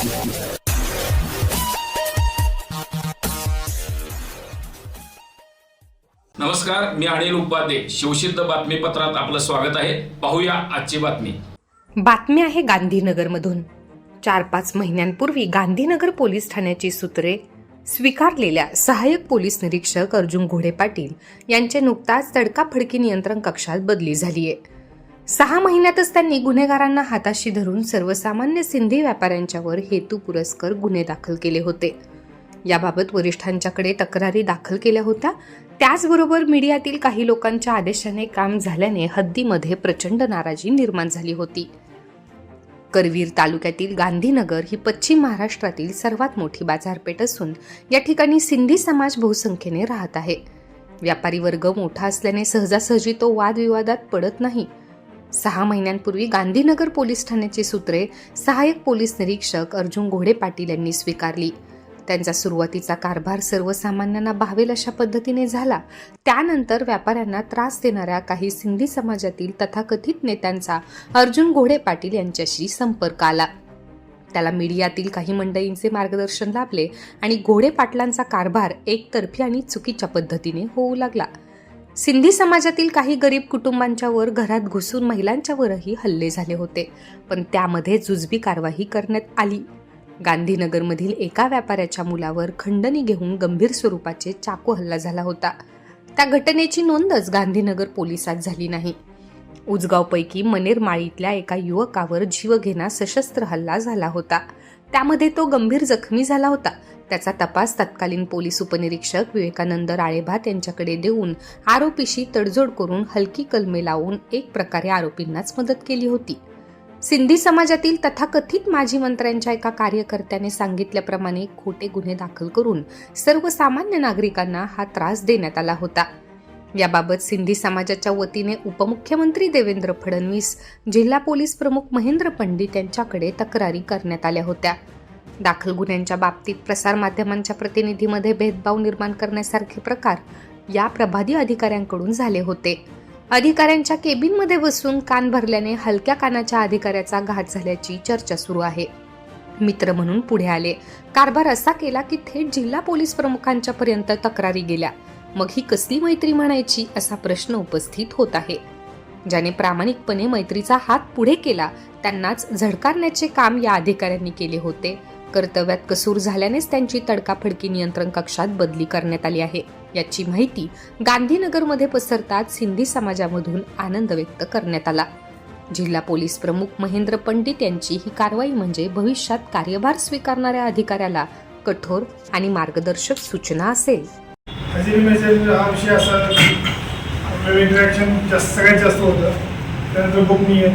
नमस्कार मी अनिल उपाध्ये. शिवसिद्ध बातमीपत्रात आपलं स्वागत आहे. पाहूया आजची बातमी. बातमी आहे गांधीनगरमधून. चार पाच महिन्यांपूर्वी गांधीनगर पोलीस ठाण्याची सूत्रे स्वीकारलेल्या सहाय्यक पोलीस निरीक्षक अर्जुन घोडे पाटील यांचे नुकताच तडकाफडकी नियंत्रण कक्षात बदली झालीय. सहा महिन्यातच त्यांनी गुन्हेगारांना हाताशी धरून सर्वसामान्य सिंधी व्यापाऱ्यांच्यावर हेतू पुरस्कर गुन्हे दाखल केले होते. याबाबत वरिष्ठांच्याकडे तक्रारी दाखल केल्या होत्या. त्याचबरोबर मीडियातील काही लोकांच्या आदेशाने काम झाल्याने हद्दीमध्ये प्रचंड नाराजी निर्माण झाली होती. करवीर तालुक्यातील गांधीनगर ही पश्चिम महाराष्ट्रातील सर्वात मोठी बाजारपेठ असून या ठिकाणी सिंधी समाज बहुसंख्येने राहत आहे. व्यापारी वर्ग मोठा असल्याने सहजासहजी तो वादविवादात पडत नाही. सहा महिन्यांपूर्वी गांधीनगर पोलीस ठाण्याची सूत्रे सहाय्यक पोलीस निरीक्षक अर्जुन घोडे पाटील यांनी स्वीकारली. त्यांचा सुरुवातीचा कारभार सर्वसामान्यांना भावेल अशा पद्धतीने झाला. त्यानंतर व्यापाऱ्यांना त्रास देणाऱ्या काही सिंधी समाजातील तथाकथित नेत्यांचा अर्जुन घोडे पाटील यांच्याशी संपर्क आला. त्याला मीडियातील काही मंडळींचे मार्गदर्शन लाभले आणि घोडे पाटलांचा कारभार एकतर्फी आणि चुकीच्या पद्धतीने होऊ लागला. सिंधी समाजातील काही गरीब कुटुंबांच्यावर घरात घुसून महिलांच्यावरही हल्ले झाले होते. पण त्यामध्ये जुजबी कारवाई करण्यात आली. गांधीनगरमधील एका व्यापाऱ्याच्या मुलावर खंडणी घेऊन गंभीर स्वरूपाचे चाकू हल्ला झाला होता. त्या घटनेची नोंदच गांधीनगर पोलिसात झाली नाही. उजगावपैकी मनेर माळीतल्या एका युवकावर जीवघेणा सशस्त्र हल्ला झाला होता. त्यामध्ये तो गंभीर जखमी झाला होता. त्याचा तपास तत्कालीन पोलीस उपनिरीक्षक विवेकानंद राळेभात यांच्याकडे देऊन आरोपीशी तडजोड करून हलकी कलमे लावून एक प्रकारे आरोपींनाच मदत केली होती. सिंधी समाजातील तथाकथित माजी मंत्र्यांच्या एका कार्यकर्त्याने सांगितल्याप्रमाणे खोटे गुन्हे दाखल करून सर्वसामान्य नागरिकांना हा त्रास देण्यात आला होता. याबाबत सिंधी समाजाच्या वतीने उपमुख्यमंत्री देवेंद्र फडणवीस जिल्हा पोलीस प्रमुख महेंद्र पंडित यांच्याकडे तक्रारी करण्यात आल्या होत्या. दाखल गुन्ह्यांच्या बाबतीत प्रसारमाध्यमांच्या प्रतिनिधीमध्ये भेदभाव निर्माण करण्यासारखे प्रकार या प्रभादी अधिकाऱ्यांकडून झाले होते. अधिकाऱ्यांच्या केबिनमध्ये बसून कान भरल्याने हलक्या कानाच्या अधिकाऱ्याचा घात झाल्याची चर्चा सुरू आहे. मित्र म्हणून पुढे आले. कारभार असा केला की थेट जिल्हा पोलीस प्रमुखांच्या पर्यंत तक्रारी गेल्या. मग ही कसली मैत्री म्हणायची असा प्रश्न उपस्थित होत आहे. ज्याने प्रामाणिकपणे मैत्रीचा हात पुढे केला त्यांनाच झडकारण्याचे काम या अधिकाऱ्यांनी केले होते. कर्तव्यात कसूर झाल्यानेच त्यांची तडकाफडकी नियंत्रण कक्षात बदली करण्यात आली आहे. याची माहिती गांधीनगरमध्ये पसरताच सिंधी समाजामधून आनंद व्यक्त करण्यात आला. जिल्हा पोलीस प्रमुख महेंद्र पंडित यांची ही कारवाई म्हणजे भविष्यात कार्यभार स्वीकारणाऱ्या अधिकाऱ्याला कठोर आणि मार्गदर्शक सूचना असेल. हजेरी मेसेज हा विषय असा की आपलं इंटरॅक्शन जास्त सगळ्यात जास्त होतं. त्यानंतर गोपनीय